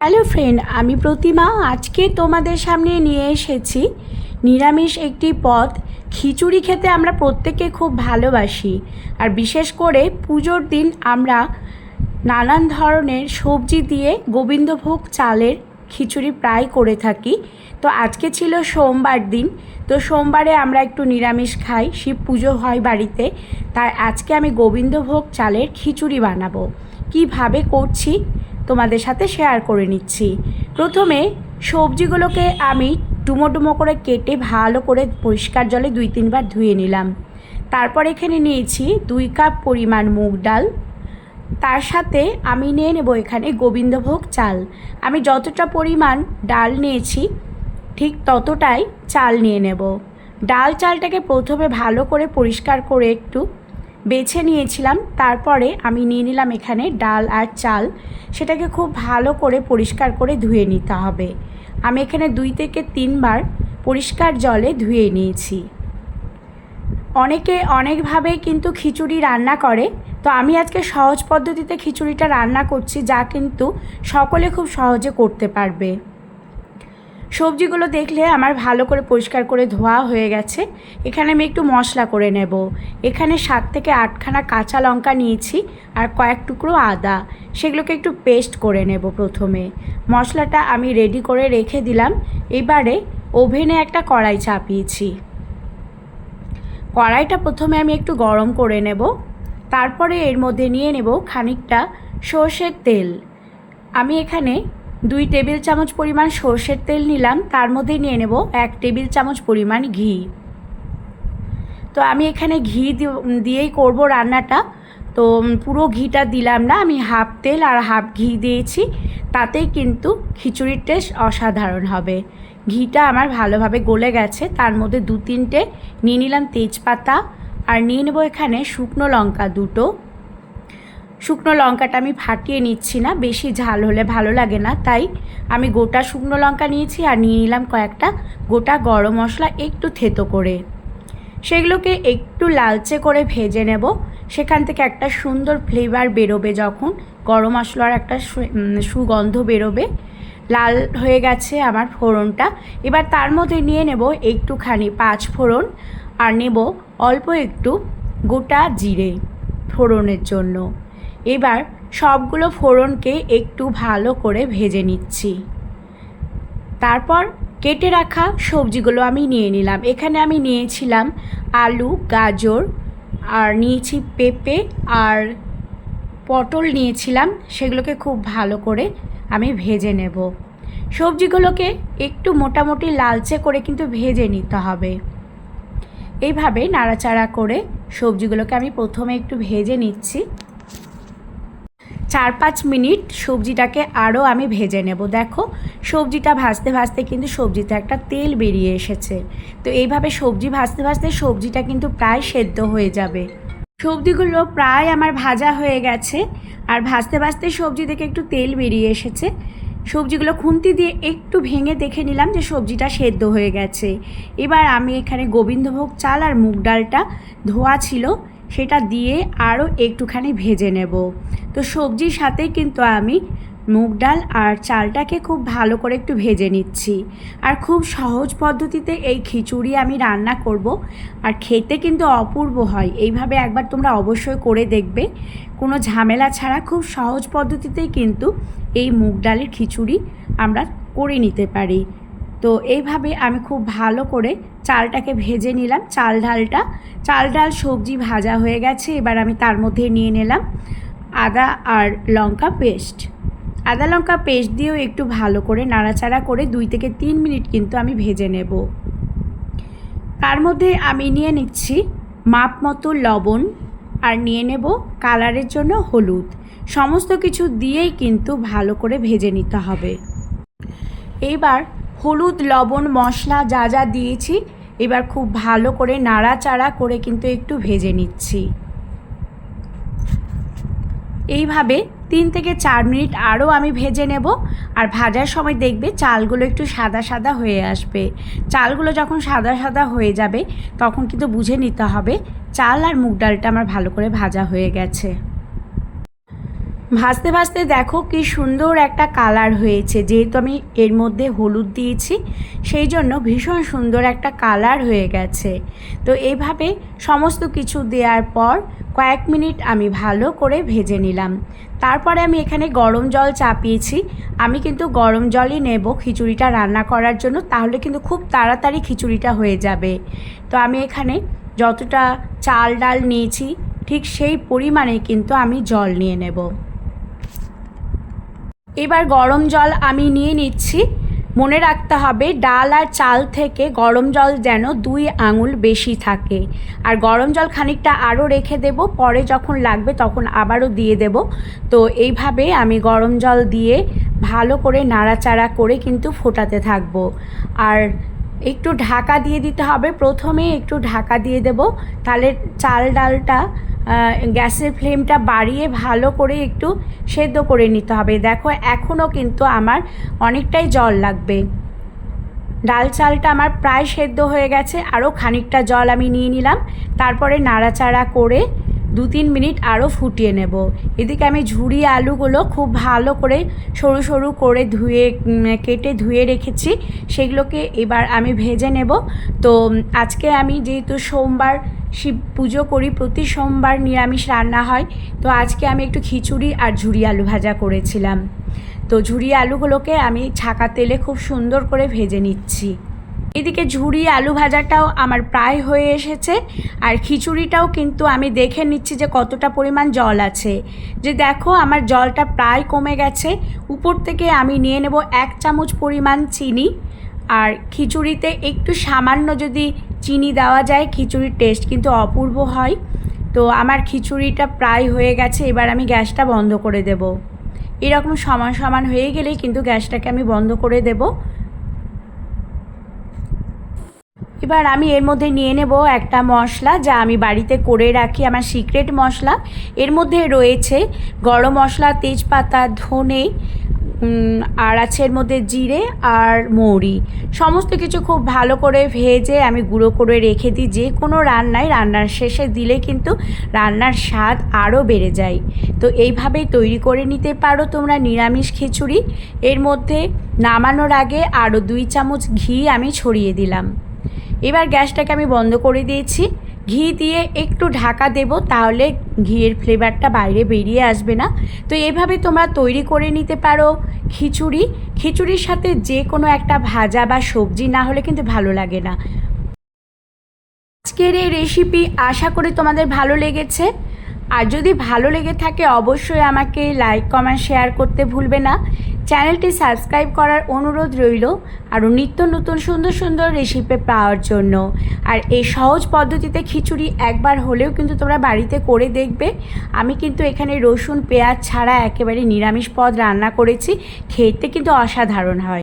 Hello friend, আমি প্রতিমা। আজকে তোমাদের সামনে নিয়ে এসেছি নিরামিষ একটি পদ। খিচুড়ি খেতে আমরা প্রত্যেকে খুব ভালোবাসি। আর বিশেষ করে পুজোর দিন আমরা নানান ধরনের সবজি দিয়ে গোবিন্দভোগ চালের খিচুড়ি প্রায় করে থাকি। তো আজকে ছিল সোমবার দিন। তো সোমবারে আমরা একটু নিরামিষ খাই। শিব পুজো হয় বাড়িতে। তাই আজকে আমি গোবিন্দভোগ চালের খিচুড়ি বানাবো। কীভাবে করছি তোমাদের সাথে শেয়ার করে নিচ্ছি। প্রথমে সবজিগুলোকে আমি ডুমো ডুমো করে কেটে ভালো করে পরিষ্কার জলে দুই তিনবার ধুয়ে নিলাম। তারপর এখানে নিয়েছি দুই কাপ পরিমাণ মুগ ডাল। তার সাথে আমি নিয়ে নেব এখানে গোবিন্দভোগ চাল। আমি যতটা পরিমাণ ডাল নিয়েছি, ঠিক ততটাই চাল নিয়ে নেব। ডাল চালটাকে প্রথমে ভালো করে পরিষ্কার করে একটু বেছে নিয়েছিলাম, তারপরে আমি নিয়ে নিলাম এখানে ডাল আর চাল। সেটাকে খুব ভালো করে পরিষ্কার করে ধুয়ে নিতে হবে। আমি এখানে দুই থেকে তিনবার পরিষ্কার জলে ধুয়ে নিয়েছি। অনেকে অনেকভাবে কিন্তু খিচুড়ি রান্না করে। তো আমি আজকে সহজ পদ্ধতিতে খিচুড়িটা রান্না করছি, যা কিন্তু সকলে খুব সহজে করতে পারবে। সবজিগুলো দেখলে আমার ভালো করে পরিষ্কার করে ধোয়া হয়ে গেছে। এখানে আমি একটু মশলা করে নেব। এখানে সাত থেকে আটখানা কাঁচা লঙ্কা নিয়েছি আর কয়েক টুকরো আদা। সেগুলোকে একটু পেস্ট করে নেব প্রথমে। মশলাটা আমি রেডি করে রেখে দিলাম। এবারে ওভেনে একটা কড়াই চাপিয়েছি। কড়াইটা প্রথমে আমি একটু গরম করে নেব। তারপরে এর মধ্যে নিয়ে নেব খানিকটা সর্ষের তেল। আমি এখানে দুই টেবিল চামচ পরিমাণ সর্ষের তেল নিলাম, তার মধ্যে নিয়ে নেব এক টেবিল চামচ পরিমাণ ঘি। তো আমি এখানে ঘি দিয়েই করব রান্নাটা। তো পুরো ঘিটা দিলাম না, আমি হাফ তেল আর হাফ ঘি দিয়েছি। তাতেই কিন্তু খিচুড়ির টেস্ট অসাধারণ হবে। ঘিটা আমার ভালোভাবে গলে গেছে, তার মধ্যে দু তিনটে নিয়ে নিলাম তেজপাতা। আর নিয়ে নেব এখানে শুকনো লঙ্কা দুটো। শুকনো লঙ্কাটা আমি ফাটিয়ে নিচ্ছি না, বেশি ঝাল হলে ভালো লাগে না, তাই আমি গোটা শুকনো লঙ্কা নিয়েছি আর নিয়ে নিলাম কয়েকটা গোটা গরম মশলা একটু থেতো করে। সেগুলোকে একটু লালচে করে ভেজে নেব। সেখান থেকে একটা সুন্দর ফ্লেভার বেরোবে যখন, গরম মশলার একটা সুগন্ধ বেরোবে। লাল হয়ে গেছে আমার ফোড়নটা। এবার তার মধ্যে নিয়ে নেব একটুখানি পাঁচ ফোড়ন আর নেব অল্প একটু গোটা জিরে ফোড়নের জন্য। এবার সবগুলো ফোড়নকে একটু ভালো করে ভেজে নিচ্ছি। তারপর কেটে রাখা সবজিগুলো আমি নিয়ে নিলাম। এখানে আমি নিয়েছিলাম আলু, গাজর, আর নিয়েছি পেঁপে, আর পটল নিয়েছিলাম। সেগুলোকে খুব ভালো করে আমি ভেজে নেব। সবজিগুলোকে একটু মোটামুটি লালচে করে কিন্তু ভেজে নিতে হবে। এইভাবে নাড়াচাড়া করে সবজিগুলোকে আমি প্রথমে একটু ভেজে নিচ্ছি। চার পাঁচ মিনিট সবজিটাকে আরও আমি ভেজে নেব। দেখো, সবজিটা ভাজতে ভাজতে কিন্তু সবজিতে একটা তেল বেরিয়ে এসেছে। তো এইভাবে সবজি ভাজতে ভাজতে সবজিটা কিন্তু প্রায় সেদ্ধ হয়ে যাবে। সবজিগুলো প্রায় আমার ভাজা হয়ে গেছে আর ভাজতে ভাজতে সবজি থেকে একটু তেল বেরিয়ে এসেছে। সবজিগুলো খুন্তি দিয়ে একটু ভেঙে দেখে নিলাম যে সবজিটা সেদ্ধ হয়ে গেছে। এবার আমি এখানে গোবিন্দভোগ চাল আর মুগ ডালটা ধোয়া ছিল। সেটা দিয়ে আরও একটুখানি ভেজে নেব। তো সবজির সাথেই কিন্তু আমি মুগ ডাল আর চালটাকে খুব ভালো করে একটু ভেজে নিচ্ছি। আর খুব সহজ পদ্ধতিতে এই খিচুড়ি আমি রান্না করব। আর খেতে কিন্তু অপূর্ব হয়। এইভাবে একবার তোমরা অবশ্যই করে দেখবে। কোনো ঝামেলা ছাড়া খুব সহজ পদ্ধতিতেই কিন্তু এই মুগ ডালের খিচুড়ি আমরা করে নিতে পারি। তো এইভাবে আমি খুব ভালো করে চালটাকে ভেজে নিলাম, চাল ডালটা চাল ডাল সবজি ভাজা হয়ে গেছে, এবার আমি তার মধ্যে নিয়ে নিলাম আদা আর লঙ্কা পেস্ট। আদা লঙ্কা পেস্ট দিয়েও একটু ভালো করে নাড়াচাড়া করে দুই থেকে তিন মিনিট কিন্তু আমি ভেজে নেব। তার মধ্যে আমি নিয়ে নিচ্ছি মাপ মতো লবণ আর নিয়ে নেব কালারের জন্য হলুদ। সমস্ত কিছু দিয়েই কিন্তু ভালো করে ভেজে নিতে হবে। এইবার হলুদ লবণ মশলা যা যা দিয়েছি, এবার খুব ভালো করে নাড়াচাড়া করে কিন্তু একটু ভেজে নিচ্ছি। এইভাবে তিন থেকে চার মিনিট আরও আমি ভেজে নেব, আর ভাজার সময় দেখবে চালগুলো একটু সাদা সাদা হয়ে আসবে। চালগুলো যখন সাদা সাদা হয়ে যাবে, তখন কিন্তু বুঝে নিতে হবে, চাল আর মুগ ডালটা আমার ভালো করে ভাজা হয়ে গেছে। ভাজতে ভাজতে দেখো কি সুন্দর একটা কালার হয়েছে। যেহেতু আমি এর মধ্যে হলুদ দিয়েছি, সেই জন্য ভীষণ সুন্দর একটা কালার হয়ে গেছে। তো এইভাবে সমস্ত কিছু দেওয়ার পর কয়েক মিনিট আমি ভালো করে ভেজে নিলাম। তারপরে আমি এখানে গরম জল চাপিয়েছি। আমি কিন্তু গরম জলই নেব খিচুড়িটা রান্না করার জন্য, তাহলে কিন্তু খুব তাড়াতাড়ি খিচুড়িটা হয়ে যাবে। তো আমি এখানে যতটা চাল ডাল নিয়েছি, ঠিক সেই পরিমাণে কিন্তু আমি জল নিয়ে নেব। এবার গরম জল আমি নিয়ে নিচ্ছি। মনে রাখতে হবে, ডাল আর চাল থেকে গরম জল যেন দুই আঙুল বেশি থাকে। আর গরম জল খানিকটা আরও রেখে দেব, পরে যখন লাগবে তখন আবারও দিয়ে দেব। তো এইভাবে আমি গরম জল দিয়ে ভালো করে নাড়াচাড়া করে কিন্তু ফোটাতে থাকব। আর একটু ঢাকা দিয়ে দিতে হবে, প্রথমে একটু ঢাকা দিয়ে দেব। তাহলে চাল ডালটা গ্যাসের ফ্লেমটা বাড়িয়ে ভালো করে একটু সেদ্ধ করে নিতে হবে। দেখো এখনও কিন্তু আমার অনেকটাই জল লাগবে। ডাল চালটা আমার প্রায় সেদ্ধ হয়ে গেছে আরও খানিকটা জল আমি নিয়ে নিলাম। তারপরে নাড়াচাড়া করে দু তিন মিনিট আরও ফুটিয়ে নেব। এদিকে আমি ঝুড়ি আলুগুলো খুব ভালো করে সরু সরু করে ধুয়ে কেটে ধুয়ে রেখেছি। সেগুলোকে এবার আমি ভেজে নেব। তো, আজকে আমি যেহেতু সোমবার শিব পুজো করি, প্রতি সোমবার নিরামিষ রান্না হয়, তো আজকে আমি একটু খিচুড়ি আর ঝুড়ি আলু ভাজা করেছিলাম। তো ঝুড়ি আলুগুলোকে আমি ছাকা তেলে খুব সুন্দর করে ভেজে নিচ্ছি। এদিকে ঝুড়ি, আলু ভাজাটাও আমার প্রায় হয়ে এসেছে। আর খিচুড়িটাও কিন্তু আমি দেখে নিচ্ছি যে কতটা পরিমাণ জল আছে। যে দেখো, আমার জলটা প্রায় কমে গেছে। উপর থেকে আমি নিয়ে নেব এক চামচ পরিমাণ চিনি। আর খিচুড়িতে একটু সামান্য যদি চিনি দেওয়া যায়, খিচুড়ির টেস্ট কিন্তু অপূর্ব হয়। তো আমার খিচুড়িটা প্রায় হয়ে গেছে, এবার আমি গ্যাসটা বন্ধ করে দেব। এরকম সমান সমান হয়ে গেলেই কিন্তু গ্যাসটাকে আমি বন্ধ করে দেবো। এবার আমি এর মধ্যে নিয়ে নেব একটা মশলা যা আমি বাড়িতে করে রাখি, আমার সিক্রেট মশলা। এর মধ্যে রয়েছে গরম মশলা, তেজপাতা, ধনে আর আছে এর মধ্যে জিরে আর মৌরি। সমস্ত কিছু খুব ভালো করে ভেজে আমি গুঁড়ো করে রেখে দিই। যে কোনো রান্নায় রান্নার শেষে দিলে কিন্তু রান্নার স্বাদ আরও বেড়ে যায়। তো এইভাবেই তৈরি করে নিতে পারো তোমরা নিরামিষ খিচুড়ি। এর মধ্যে নামানোর আগে আরও দুই চামচ ঘি আমি ছড়িয়ে দিলাম। এবার গ্যাসটাকে আমি বন্ধ করে দিয়েছি। ঘি দিয়ে একটু ঢাকা দেব, তাহলে ঘিয়ের ফ্লেভারটা বাইরে বেরিয়ে আসবে না। তো এভাবে তোমরা তৈরি করে নিতে পারো খিচুড়ি। খিচুড়ির সাথে যে কোনো একটা ভাজা বা সবজি না হলে কিন্তু ভালো লাগে না। আজকের এই রেসিপি আশা করি তোমাদের ভালো লেগেছে। আর যদি ভালো লেগে থাকে, অবশ্যই আমাকে লাইক কমেন্ট শেয়ার করতে ভুলবে না। চ্যানেলটি সাবস্ক্রাইব করার অনুরোধ রইল আরও নিত্য নতুন সুন্দর সুন্দর রেসিপি পাওয়ার জন্য। আর এই সহজ পদ্ধতিতে খিচুড়ি একবার হলেও কিন্তু তোমরা বাড়িতে করে দেখবে। আমি কিন্তু এখানে রসুন, পেঁয়াজ ছাড়া একেবারে নিরামিষ পদ রান্না করেছি। খেতে কিন্তু অসাধারণ হয়।